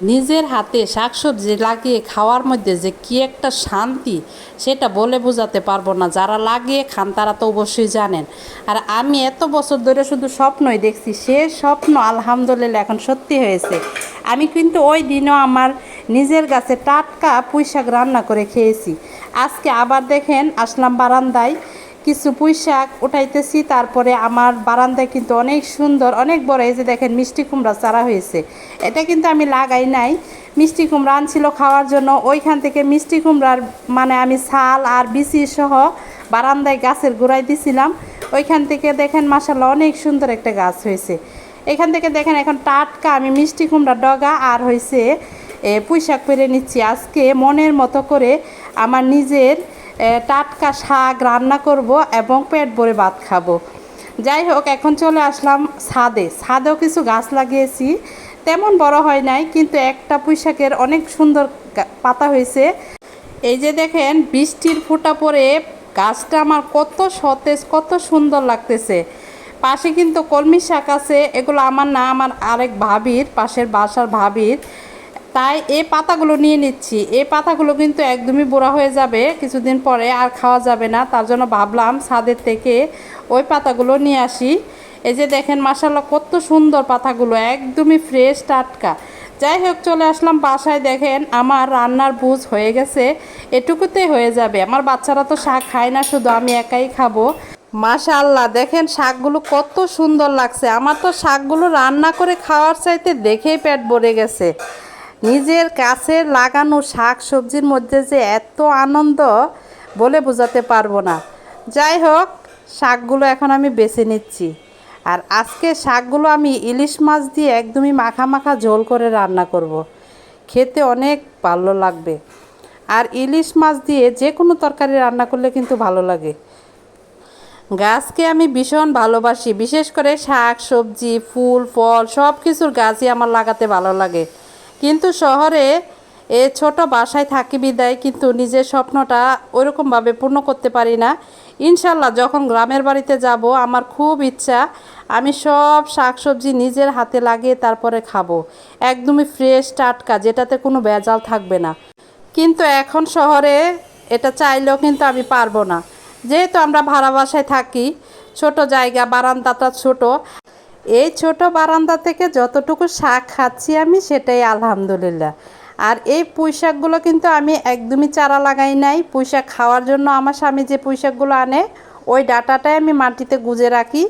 নিজের হাতে শাকসবজি লাগিয়ে খাওয়ার মধ্যে যে কি একটা শান্তি, সেটা বলে বোঝাতে পারব না। যারা লাগিয়ে খান, তারা তো অবশ্যই জানেন। আর আমি এত বছর ধরে শুধু স্বপ্নই দেখছি, সে স্বপ্ন আলহামদুলিল্লাহ এখন সত্যি হয়েছে। আমি কিন্তু ওই দিনও আমার নিজের গাছে টাটকা পুঁইশাক রান্না করে খেয়েছি। আজকে আবার দেখেন, আসলাম বারান্দায় কিছু পুঁই শাক উঠাইতেছি তারপরে আমার বারান্দায় কিন্তু অনেক সুন্দর অনেক বড় এই যে দেখেন মিষ্টি কুমড়া চারা হয়েছে। এটা কিন্তু আমি লাগাই নাই। মিষ্টি কুমড়া আনছিল খাওয়ার জন্য ওইখান থেকে মিষ্টি কুমড়ার মানে আমি ছাল আর বিচি সহ বারান্দায় গাছের গোড়ায় দিছিলাম। ওইখান থেকে দেখেন মাসাল্লাহ অনেক সুন্দর একটা গাছ হয়েছে। এখান থেকে দেখেন এখন টাটকা আমি মিষ্টি কুমড়া ডগা আর হয়েছে এ, পুঁই শাক পেরে নিচ্ছি আজকে মনের মতো করে আমার নিজের টাটকা শাক রান্না করব এবং পেট ভরে ভাত খাব। যাই হোক, এখন চলে আসলাম ছাদে। ছাদেও কিছু গাছ লাগিয়েছি। তেমন বড় হয় নাই, কিন্তু একটা পুঁই শাকের অনেক সুন্দর পাতা হয়েছে। এই যে দেখেন, বৃষ্টির ফোঁটা পরে গাছটা আমার কত সতেজ, কত সুন্দর লাগতেছে। পাশে কিন্তু কলমি শাক আছে, এগুলো আমার না, আমার আরেক ভাবির, পাশের বাসার ভাবির। তাই এই পাতাগুলো নিয়ে নিচ্ছি। এই পাতাগুলো কিন্তু একদমই বুড়া হয়ে যাবে, কিছুদিন পরে আর খাওয়া যাবে না। তার জন্য ভাবলাম ছাদের থেকে ওই পাতাগুলো নিয়ে আসি। এই যে দেখেন মাসাল্লাহ কত সুন্দর পাতাগুলো, একদমই ফ্রেশ টাটকা। যাই হোক, চলে আসলাম বাসায়। দেখেন, আমার রান্নার বুঝ হয়ে গেছে এটুকুতে হয়ে যাবে। আমার বাচ্চারা তো শাক খায় না, শুধু আমি একাই খাব। মাশাল্লাহ দেখেন শাকগুলো কত সুন্দর লাগছে। আমার তো শাকগুলো রান্না করে খাওয়ার চাইতে দেখেই পেট ভরে গেছে। নিজের কাছে লাগানো শাক সবজির মধ্যে যে এত আনন্দ বলে বোঝাতে পারব না। যাই হোক, শাকগুলো এখন আমি বেছে নিচ্ছি। আর আজকে শাকগুলো আমি ইলিশ মাছ দিয়ে একদমই মাখা মাখা ঝোল করে রান্না করব। খেতে অনেক ভালো লাগবে। আর ইলিশ মাছ দিয়ে যে কোনো তরকারি রান্না করলে কিন্তু ভালো লাগে। গাছকে আমি ভীষণ ভালোবাসি। বিশেষ করে শাক, সবজি, ফুল, ফল সব কিছুর গাছই আমার লাগাতে ভালো লাগে। কিন্তু শহরে এ ছোট বাসায় থাকি বিদায়, কিন্তু নিজের স্বপ্নটা ওইরকমভাবে পূর্ণ করতে পারি না। ইনশাল্লাহ যখন গ্রামের বাড়িতে যাব, আমার খুব ইচ্ছা, আমি সব শাকসবজি নিজের হাতে লাগিয়ে তারপরে খাব। একদমই ফ্রেশ টাটকা, যেটাতে কোনো ভেজাল থাকবে না। কিন্তু এখন শহরে এটা চাইলেও কিন্তু আমি পারব না। যেহেতু আমরা ভাড়া বাসায় থাকি, ছোট জায়গা, বারান্দাটা ছোট এই ছোট বারান্দা থেকে যতটুকু শাক খাচ্ছি আমি সেটাই আলহামদুলিল্লাহ। আর এই পুঁইশাকগুলো কিন্তু আমি একদমই চারা লাগাই নাই। পুঁই শাক খাওয়ার জন্য আমার স্বামী যে পুঁইশাকগুলো আনে, ওই ডাটাটাই আমি মাটিতে গুজে রাখি।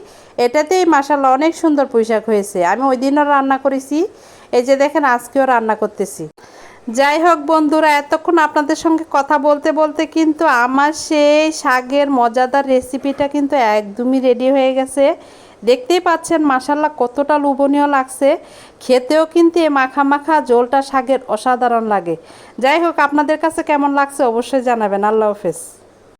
এটাতেই মাসাল্লাহ অনেক সুন্দর পুঁই শাক হয়েছে। আমি ওই দিনও রান্না করেছি। এই যে দেখেন, আজকেও রান্না করতেছি। যাই হোক বন্ধুরা, এতক্ষণ আপনাদের সঙ্গে কথা বলতে বলতে কিন্তু আমার সেই শাকের মজাদার রেসিপিটা কিন্তু একদমই রেডি হয়ে গেছে। দেখতেই পাচ্ছেন মাসাল্লা কতটা লোভনীয় লাগছে। খেতেও কিন্তু এ মাখা মাখা জোলটা শাকের অসাধারণ লাগে। যাই হোক, আপনাদের কাছে কেমন লাগছে অবশ্যই জানাবেন। আল্লাহ হাফেজ।